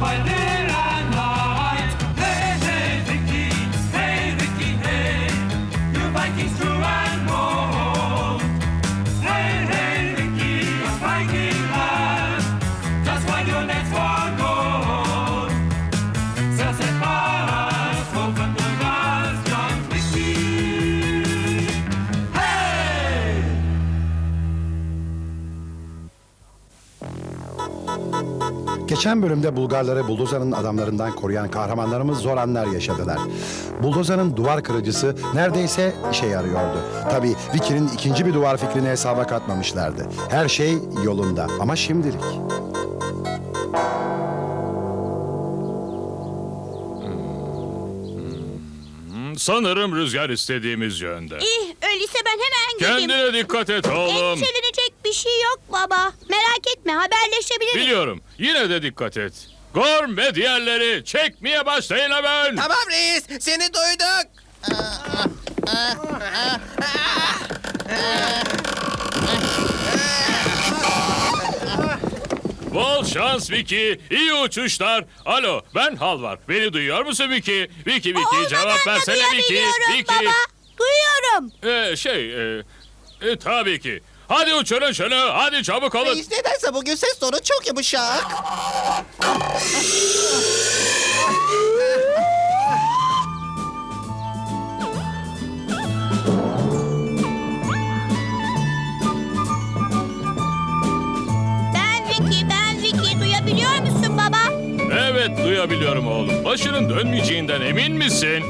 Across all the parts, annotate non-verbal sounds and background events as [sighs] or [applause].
by day Geçen bölümde Bulgarları Buldozan'ın adamlarından koruyan kahramanlarımız zor anlar yaşadılar. Buldozan'ın duvar kırıcısı neredeyse işe yarıyordu. Tabii Vicky'nin ikinci bir duvar fikrini hesaba katmamışlardı. Her şey yolunda ama şimdilik. Sanırım rüzgar istediğimiz yönde. İyi, öyleyse ben hemen gideyim. Kendine dikkat et oğlum. Endişelenecek bir şey yok baba. Merak etme, haberleşebiliriz. Biliyorum. Yine de dikkat et. Gorm ve diğerleri çekmeye başlayın hemen. Tamam reis seni duyduk. Bol şans Vicky. İyi uçuşlar. Alo ben Halvar. Beni duyuyor musun Vicky? Vicky Vicky Olmadan cevap da versene Vicky. duyabiliyorum Vicky. baba. Duyuyorum. Ee, şey e, e, tabii ki. Hadi uçurun şunu. Hadi çabuk olun. Reis nedense bugün ses tonu çok yumuşak. Ben Vicky, ben Vicky. Duyabiliyor musun baba? Evet duyabiliyorum oğlum. Başının dönmeyeceğinden emin misin?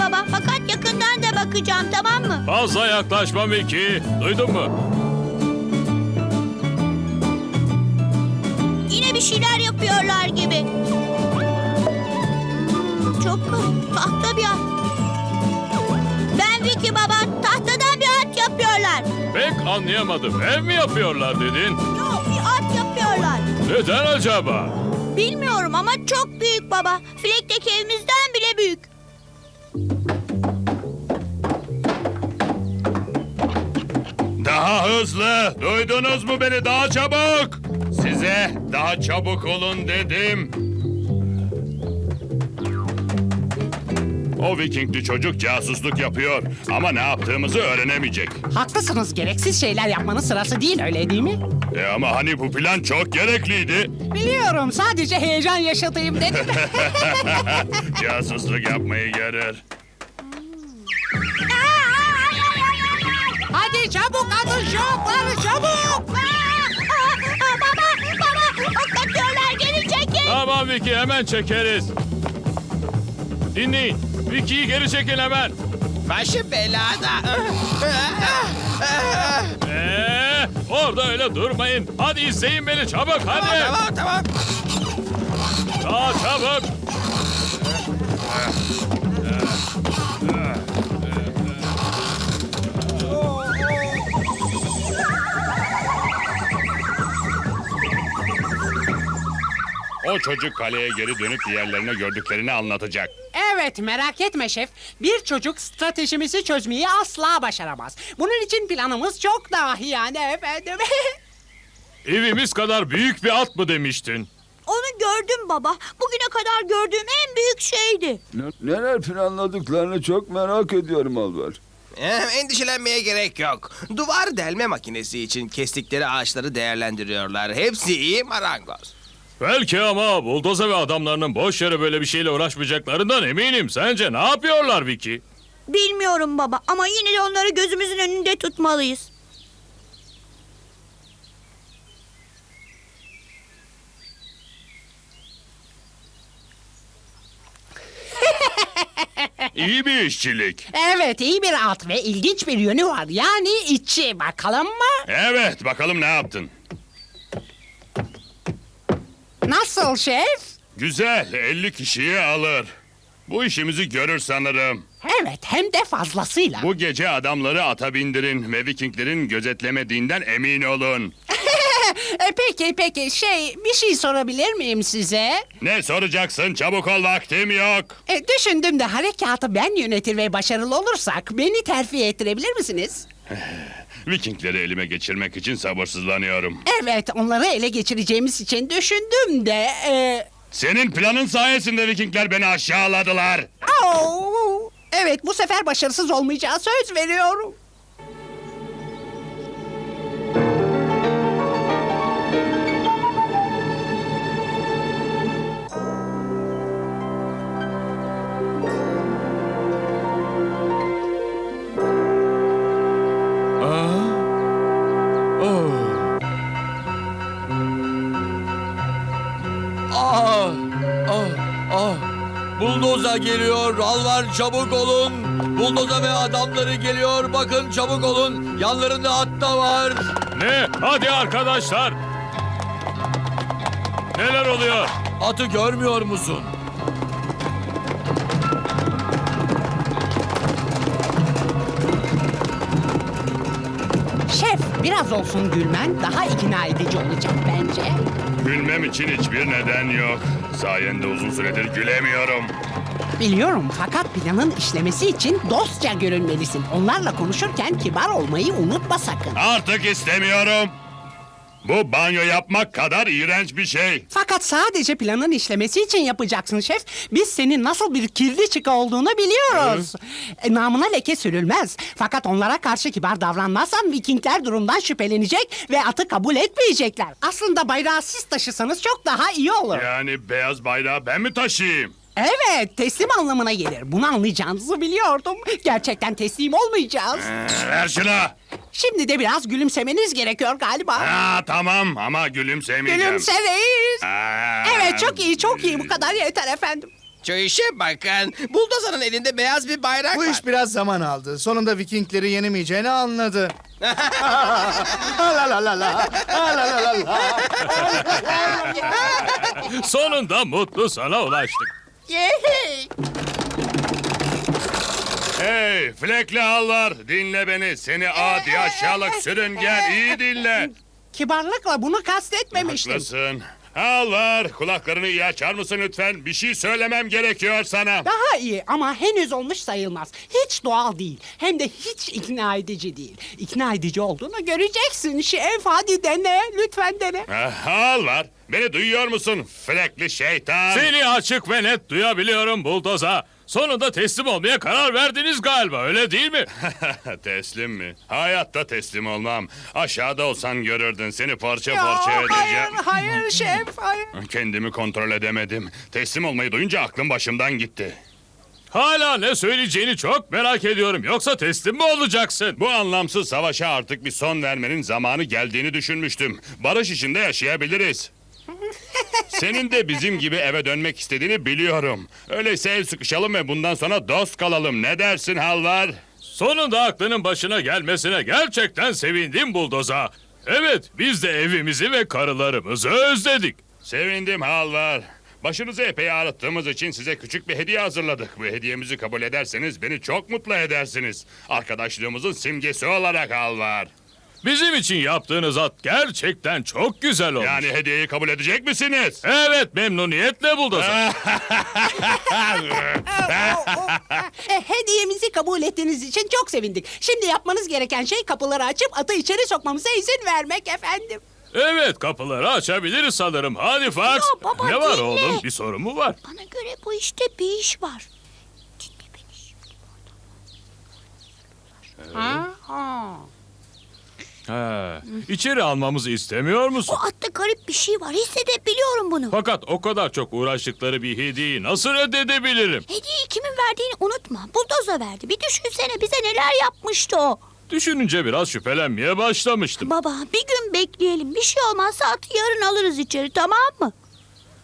Baba. Fakat yakından da bakacağım, tamam mı? Fazla yaklaşma Vicky. Duydun mu? Yine bir şeyler yapıyorlar gibi. Çok garip. Tahta bir at. Ben Vicky baba. Tahtadan bir at yapıyorlar. Pek anlayamadım. Ev mi yapıyorlar dedin? Yok bir at yapıyorlar. Neden acaba? Bilmiyorum ama çok büyük baba. Flekteki evimizden bile büyük. Daha hızlı. Duydunuz mu beni? Daha çabuk. Size daha çabuk olun dedim. O Vikingli çocuk casusluk yapıyor ama ne yaptığımızı öğrenemeyecek. Haklısınız gereksiz şeyler yapmanın sırası değil öyle değil mi? E ama hani bu plan çok gerekliydi. Biliyorum sadece heyecan yaşatayım dedim. [laughs] Casusluk yapmayı gelir. Hadi çabuk atın şu okları çabuk. baba, baba, ok geri çekin. Tamam Vicky hemen çekeriz. Dinleyin. Vicky'yi geri çekin hemen. Başı belada. Ee, orada öyle durmayın. Hadi izleyin beni çabuk hadi. tamam tamam. Daha çabuk. O çocuk kaleye geri dönüp diğerlerine gördüklerini anlatacak. Evet merak etme şef. Bir çocuk stratejimizi çözmeyi asla başaramaz. Bunun için planımız çok dahi yani efendim. [laughs] Evimiz kadar büyük bir at mı demiştin? Onu gördüm baba. Bugüne kadar gördüğüm en büyük şeydi. Ne- Neler planladıklarını çok merak ediyorum Alvar. Eh, endişelenmeye gerek yok. Duvar delme makinesi için kestikleri ağaçları değerlendiriyorlar. Hepsi iyi marangoz. Belki ama buldoza ve adamlarının boş yere böyle bir şeyle uğraşmayacaklarından eminim. Sence ne yapıyorlar Vicky? Bilmiyorum baba ama yine de onları gözümüzün önünde tutmalıyız. [laughs] İyi bir işçilik. evet iyi bir at ve ilginç bir yönü var. Yani içi bakalım mı? Evet, bakalım ne yaptın? Nasıl şef? Güzel, 50 kişiyi alır. Bu işimizi görür sanırım. Evet hem de fazlasıyla. Bu gece adamları ata bindirin ve Vikinglerin gözetlemediğinden emin olun. [laughs] E, peki peki şey bir şey sorabilir miyim size? Ne soracaksın? Çabuk ol vaktim yok. E, düşündüm de harekatı ben yönetir ve başarılı olursak beni terfi ettirebilir misiniz? [sighs] Vikingleri elime geçirmek için sabırsızlanıyorum. Evet onları ele geçireceğimiz için düşündüm de... E, Senin planın sayesinde Vikingler beni aşağıladılar. au! evet bu sefer başarısız olmayacağı söz veriyorum. Ah. Buldoza geliyor. Alvar çabuk olun. Buldoza ve adamları geliyor. Bakın çabuk olun. Yanlarında at da var. Ne? Hadi arkadaşlar. Neler oluyor? Atı görmüyor musun? Şef biraz olsun gülmen daha ikna edici olacak bence. Gülmem için hiçbir neden yok. Sayende uzun süredir gülemiyorum. Biliyorum fakat planın işlemesi için dostça görünmelisin. Onlarla konuşurken kibar olmayı unutma sakın. Artık istemiyorum. Bu banyo yapmak kadar iğrenç bir şey. Fakat sadece planın işlemesi için yapacaksın şef. Biz senin nasıl bir kirli çıka olduğunu biliyoruz. E, namına leke sürülmez. Fakat onlara karşı kibar davranmazsan Vikingler durumdan şüphelenecek ve atı kabul etmeyecekler. Aslında bayrağı siz taşısanız çok daha iyi olur. Yani beyaz bayrağı ben mi taşıyayım? Evet, teslim anlamına gelir. Bunu anlayacağınızı biliyordum. Gerçekten teslim olmayacağız. Ee, Ver şunu. Şimdi de biraz gülümsemeniz gerekiyor galiba. Ha tamam ama gülümsemeyeceğim. Gülümseriz. Aa. Evet, çok iyi, çok iyi. Bu kadar yeter efendim. Şu işe bakın. Buldozanın elinde beyaz bir bayrak Bu var. iş biraz zaman aldı. Sonunda Vikingleri yenemeyeceğini anladı. [laughs] la la la la. La la la la. Sonunda mutlu sana ulaştık. Yehey! Hey flekli hallar dinle beni. Seni adi aşağılık sürüngen iyi dinle. Kibarlıkla bunu kastetmemiştim. Haklısın. Halvar kulaklarını iyi açar mısın lütfen? Bir şey söylemem gerekiyor sana. Daha iyi ama henüz olmuş sayılmaz. Hiç doğal değil. Hem de hiç ikna edici değil. İkna edici olduğunu göreceksin şef. Hadi dene. Lütfen dene. Ah, Halvar beni duyuyor musun flekli şeytan? Seni açık ve net duyabiliyorum Buldoza. Sonunda teslim olmaya karar verdiniz galiba öyle değil mi? [laughs] teslim mi? Hayatta teslim olmam. Aşağıda olsan görürdün seni parça Ya, parça hayır, edeceğim. hayır şef, hayır. Kendimi kontrol edemedim. Teslim olmayı duyunca aklım başımdan gitti. Hala ne söyleyeceğini çok merak ediyorum. Yoksa teslim mi olacaksın? Bu anlamsız savaşa artık bir son vermenin zamanı geldiğini düşünmüştüm. Barış içinde yaşayabiliriz. Senin de bizim gibi eve dönmek istediğini biliyorum. Öyleyse el sıkışalım ve bundan sonra dost kalalım. Ne dersin Halvar? Sonunda aklının başına gelmesine gerçekten sevindim Buldoza. Evet biz de evimizi ve karılarımızı özledik. Sevindim Halvar. Başınızı epey ağrıttığımız için size küçük bir hediye hazırladık. Bu hediyemizi kabul ederseniz beni çok mutlu edersiniz. Arkadaşlığımızın simgesi olarak Halvar. Bizim için yaptığınız at gerçekten çok güzel olmuş. Yani hediyeyi kabul edecek misiniz? Evet memnuniyetle Buldoza. [laughs] E, hediyemizi kabul ettiğiniz için çok sevindik. Şimdi yapmanız gereken şey kapıları açıp atı içeri sokmamıza izin vermek efendim. evet kapıları açabiliriz sanırım. Hadi Fox. Ya baba, ne var dinle. oğlum bir sorun mu var? Bana göre bu işte bir iş var. Dinle beni şimdi. Ha, ha. He, içeri almamızı istemiyor musun? Bu atta garip bir şey var. Hissedebiliyorum bunu. Fakat o kadar çok uğraştıkları bir hediyeyi nasıl reddedebilirim? Hediyeyi kimin verdiğini unutma. Buldoza verdi. Bir düşünsene bize neler yapmıştı o. Düşününce biraz şüphelenmeye başlamıştım. Baba bir gün bekleyelim. Bir şey olmazsa atı yarın alırız içeri tamam mı?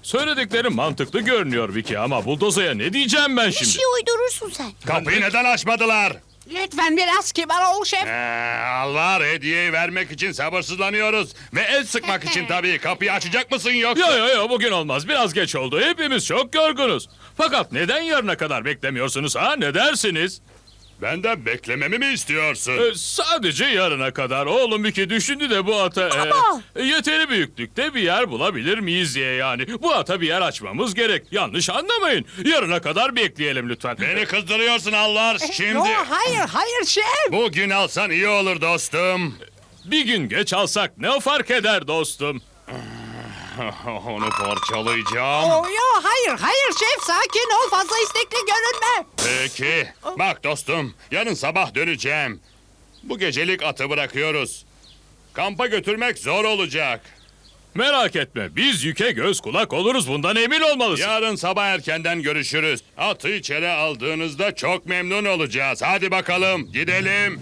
Söylediklerim mantıklı görünüyor Vicky ama buldozaya ne diyeceğim ben Bir şimdi? şey uydurursun sen. Kapıyı neden açmadılar? Lütfen biraz kibar ol şef. Ee, Alvar hediyeyi vermek için sabırsızlanıyoruz. Ve el sıkmak için [laughs] tabii. Kapıyı açacak mısın yoksa? Yo yo yo bugün olmaz. Biraz geç oldu. Hepimiz çok yorgunuz. Fakat neden yarına kadar beklemiyorsunuz ha? Ne dersiniz? Benden beklememi mi istiyorsun? Ee, sadece yarına kadar. Oğlum iki düşündü de bu ata... e, yeteri büyüklükte bir yer bulabilir miyiz diye yani. Bu ata bir yer açmamız gerek. Yanlış anlamayın. Yarına kadar bekleyelim lütfen. Beni kızdırıyorsun. Şimdi Yo, hayır hayır şef. bugün alsan iyi olur dostum. Bir gün geç alsak ne fark eder dostum? [laughs] Onu parçalayacağım. Oh, yo, hayır hayır şef sakin ol fazla istekli görünme. Peki. Bak dostum, yarın sabah döneceğim. Bu gecelik atı bırakıyoruz. Kampa götürmek zor olacak. Merak etme. Biz yüke göz kulak oluruz. Bundan emin olmalısın. Yarın sabah erkenden görüşürüz. Atı içeri aldığınızda çok memnun olacağız. Hadi bakalım, gidelim.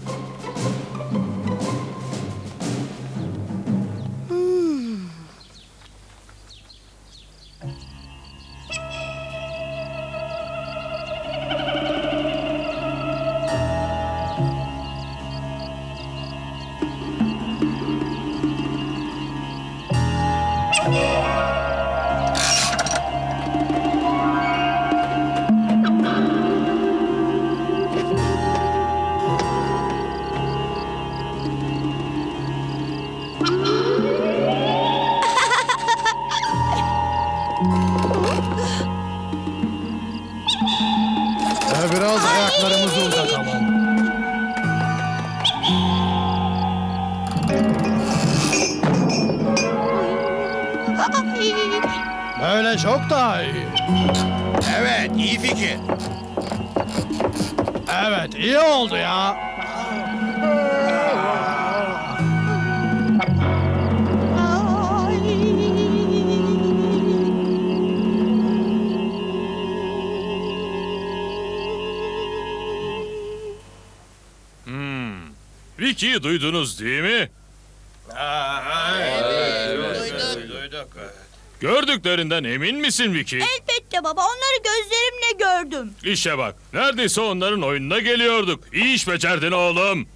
Vicky'yi duydunuz değil mi? Gördüklerinden emin misin Vicky? Elbette baba onları gözlerimle gördüm. İşe bak. Neredeyse onların oyununa geliyorduk. İyi iş becerdin oğlum.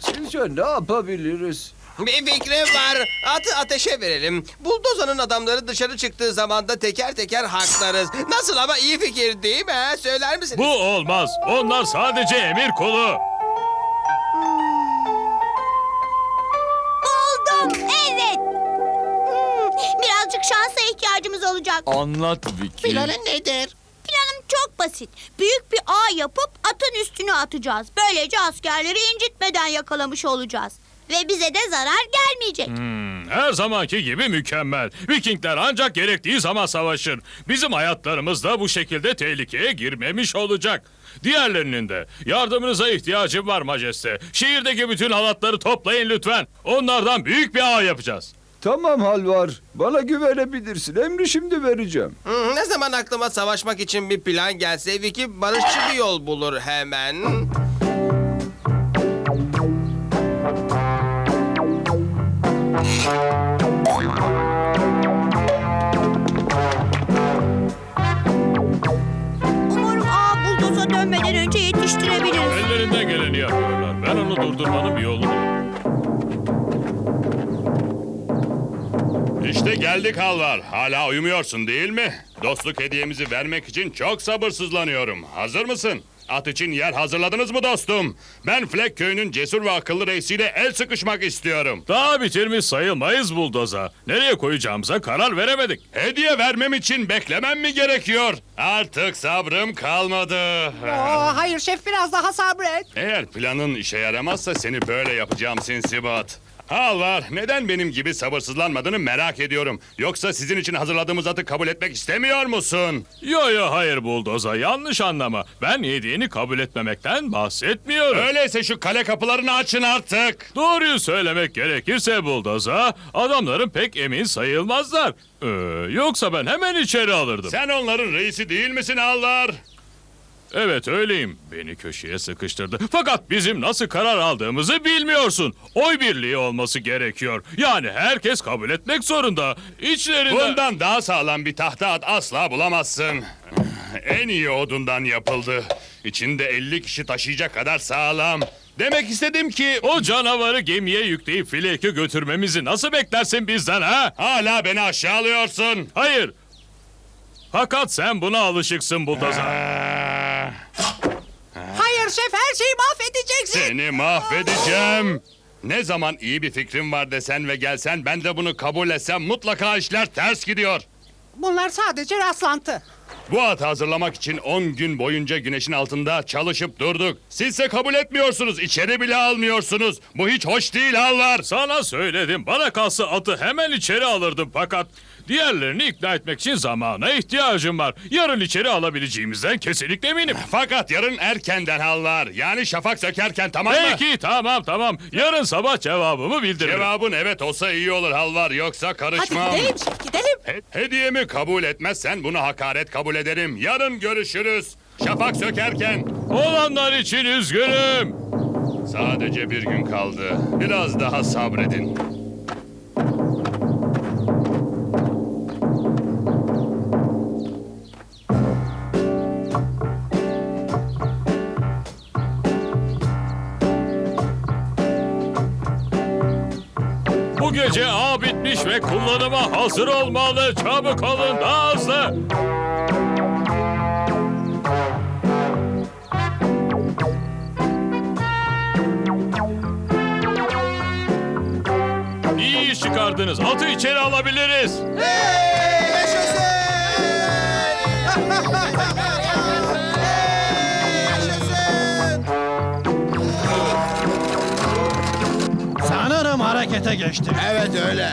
Sizce ne yapabiliriz? Bir fikrim var. Atı ateşe verelim. Buldozanın adamları dışarı çıktığı zaman da teker teker haklarız. Nasıl ama iyi fikir değil mi? Söyler misiniz? Bu olmaz. Onlar sadece emir kulu. Olacak. Anlat Vicky. nedir? Planım çok basit. Büyük bir ağ yapıp atın üstüne atacağız. Böylece askerleri incitmeden yakalamış olacağız. Ve bize de zarar gelmeyecek. Hmm, her zamanki gibi mükemmel. Vikingler ancak gerektiği zaman savaşır. Bizim hayatlarımız da bu şekilde tehlikeye girmemiş olacak. Diğerlerinin de yardımınıza ihtiyacım var majeste. Şehirdeki bütün halatları toplayın lütfen. Onlardan büyük bir ağ yapacağız. Tamam Halvar. Bana güvenebilirsin. Emri şimdi vereceğim. Hmm, ne zaman aklıma savaşmak için bir plan gelse Vicky barışçı bir yol bulur hemen. İşte geldik Alvar. Hala uyumuyorsun değil mi? Dostluk hediyemizi vermek için çok sabırsızlanıyorum. Hazır mısın? At için yer hazırladınız mı dostum? Ben Fleck köyünün cesur ve akıllı reisiyle el sıkışmak istiyorum. Daha bitirmiş sayılmayız buldoza. Nereye koyacağımıza karar veremedik. Hediye vermem için beklemem mi gerekiyor? Artık sabrım kalmadı. Oh, hayır şef biraz daha sabret. Eğer planın işe yaramazsa seni böyle yapacağım Sinsibat. Alvar, neden benim gibi sabırsızlanmadığını merak ediyorum. Yoksa sizin için hazırladığımız atı kabul etmek istemiyor musun? Yo yo hayır buldoza yanlış anlama. Ben hediyeni kabul etmemekten bahsetmiyorum. Öyleyse şu kale kapılarını açın artık. Doğruyu söylemek gerekirse buldoza adamların pek emin sayılmazlar. Ee, yoksa ben hemen içeri alırdım. Sen onların reisi değil misin Alvar? Evet öyleyim. Beni köşeye sıkıştırdı. Fakat bizim nasıl karar aldığımızı bilmiyorsun. Oy birliği olması gerekiyor. Yani herkes kabul etmek zorunda. İçlerinde... Bundan daha sağlam bir tahta at asla bulamazsın. en iyi odundan yapıldı. İçinde 50 kişi taşıyacak kadar sağlam. Demek istedim ki O canavarı gemiye yükleyip Filek'e götürmemizi nasıl beklersin bizden ha? hala beni aşağılıyorsun. Hayır. Fakat sen buna alışıksın Buldoza. Her şeyi mahvedeceksin. Seni mahvedeceğim. Ne zaman iyi bir fikrim var desen ve gelsen ben de bunu kabul etsem mutlaka işler ters gidiyor. Bunlar sadece rastlantı. Bu atı hazırlamak için 10 gün boyunca güneşin altında çalışıp durduk. Sizse kabul etmiyorsunuz, içeri bile almıyorsunuz. Bu hiç hoş değil halvar. Sana söyledim. Bana kalsa atı hemen içeri alırdım fakat diğerlerini ikna etmek için zamana ihtiyacım var. Yarın içeri alabileceğimizden kesinlikle eminim. Fakat yarın erkenden halvar. Yani şafak sökerken tamam mı? Peki tamam tamam. Yarın sabah cevabımı bildiririm. Cevabın evet olsa iyi olur halvar yoksa Hadi karışmam. gidelim gidelim. He- hediyemi kabul etmezsen bunu hakaret kabul ederim. Yarın görüşürüz. Şafak sökerken. Olanlar için üzgünüm. Sadece bir gün kaldı. Biraz daha sabredin. Bu gece ağ bitmiş ve kullanıma hazır olmalı. Çabuk olun daha hızlı. İyi iş çıkardınız. Atı içeri alabiliriz. Sanırım harekete geçti. Evet öyle.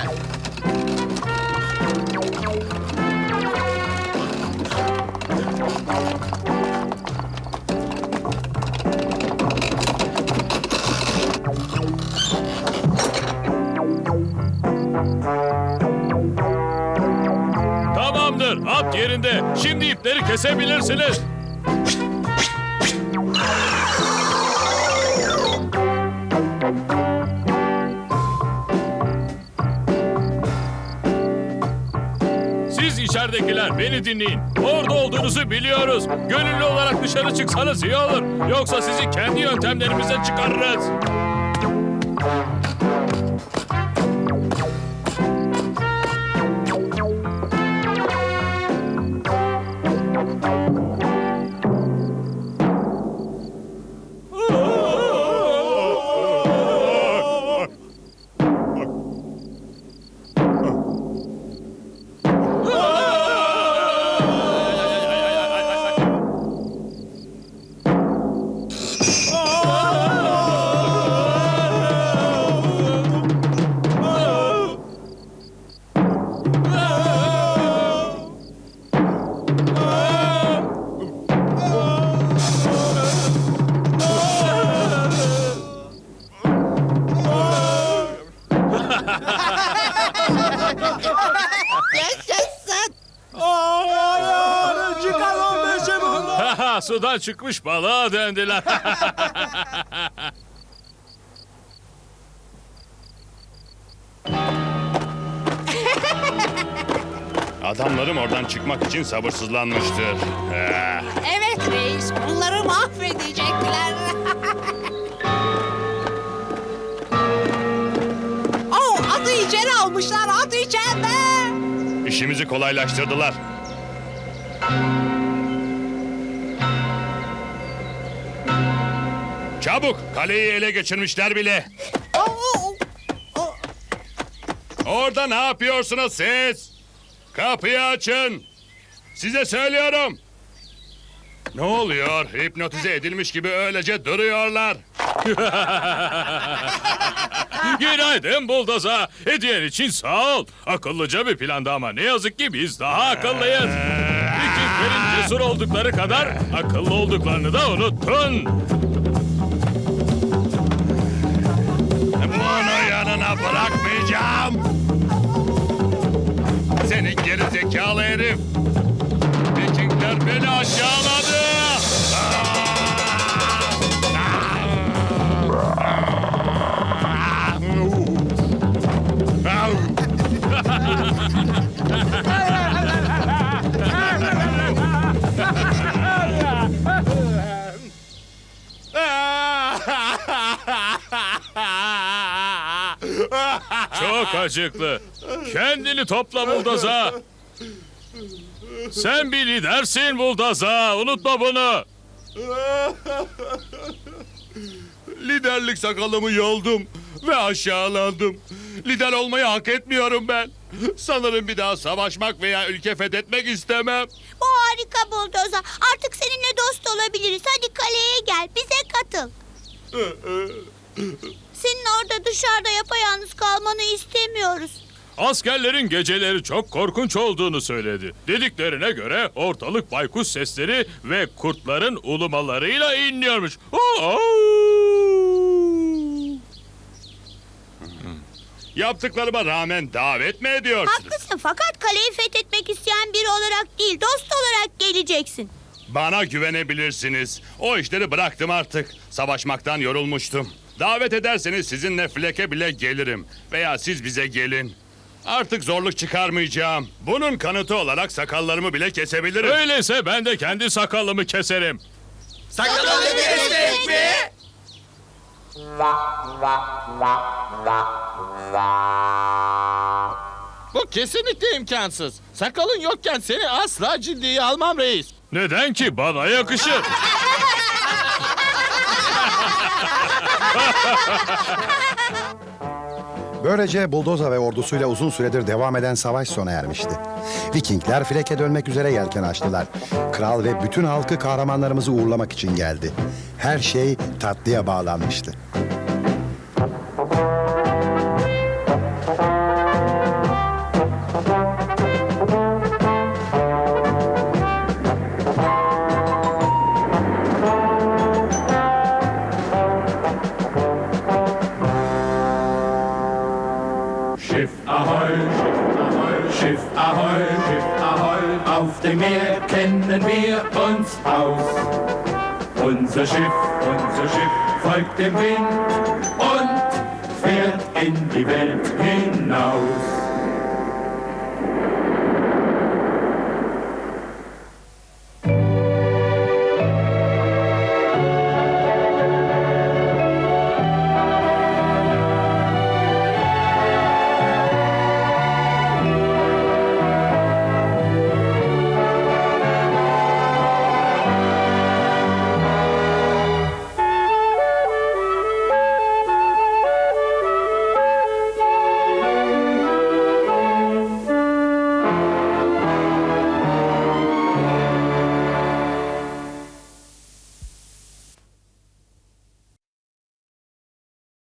Tamamdır. At yerinde. Şimdi ipleri kesebilirsiniz. İçeridekiler beni dinleyin. Orada olduğunuzu biliyoruz. Gönüllü olarak dışarı çıksanız iyi olur. Yoksa sizi kendi yöntemlerimize çıkarırız. Sudan çıkmış balığa döndüler. [laughs] Adamlarım oradan çıkmak için sabırsızlanmıştır. Eh, Evet reis onları mahvedecekler. [laughs] oh atı içeri almışlar at içeride. işimizi kolaylaştırdılar. Çabuk, kaleyi ele geçirmişler bile. Orada ne yapıyorsunuz siz? Kapıyı açın. Size söylüyorum. Ne oluyor? Hipnotize edilmiş gibi öylece duruyorlar. [laughs] Günaydın Buldoza. Hediyen için sağ ol. Akıllıca bir plandı ama ne yazık ki biz daha akıllıyız. Vikinglerin cesur oldukları kadar akıllı olduklarını da unuttun. Bırakmayacağım. Seni geri zekalı herif. Vikingler beni aşağıladı. Çok acıklı. Kendini topla Buldoza. Sen bir lidersin Buldoza. Unutma bunu. Liderlik sakalımı yoldum ve aşağılandım. Lider olmayı hak etmiyorum ben. Sanırım bir daha savaşmak veya ülke fethetmek istemem. Bu harika buldoza. Artık seninle dost olabiliriz. Hadi kaleye gel. Bize katıl. [laughs] Senin orada dışarıda yapayalnız kalmanı istemiyoruz. Askerlerin geceleri çok korkunç olduğunu söyledi. Dediklerine göre ortalık baykuş sesleri ve kurtların ulumalarıyla inliyormuş. Oo! Yaptıklarıma rağmen davet mi ediyorsunuz? Haklısın fakat kaleyi fethetmek isteyen biri olarak değil, dost olarak geleceksin. Bana güvenebilirsiniz. O işleri bıraktım artık. Savaşmaktan yorulmuştum. Davet ederseniz sizinle fleke bile gelirim. Veya siz bize gelin. Artık zorluk çıkarmayacağım. Bunun kanıtı olarak sakallarımı bile kesebilirim. Öyleyse ben de kendi sakalımı keserim. Sakalını kesmek mi? Bu kesinlikle imkansız. Sakalın yokken seni asla ciddiye almam reis. Neden ki bana yakışır. Böylece Buldoza ve ordusuyla uzun süredir devam eden savaş sona ermişti. Vikingler Flek'e dönmek üzere yelken açtılar. Kral ve bütün halkı kahramanlarımızı uğurlamak için geldi. Her şey tatlıya bağlanmıştı. unser Schiff, unser Schiff folgt dem Wind und fährt in die Welt hinaus.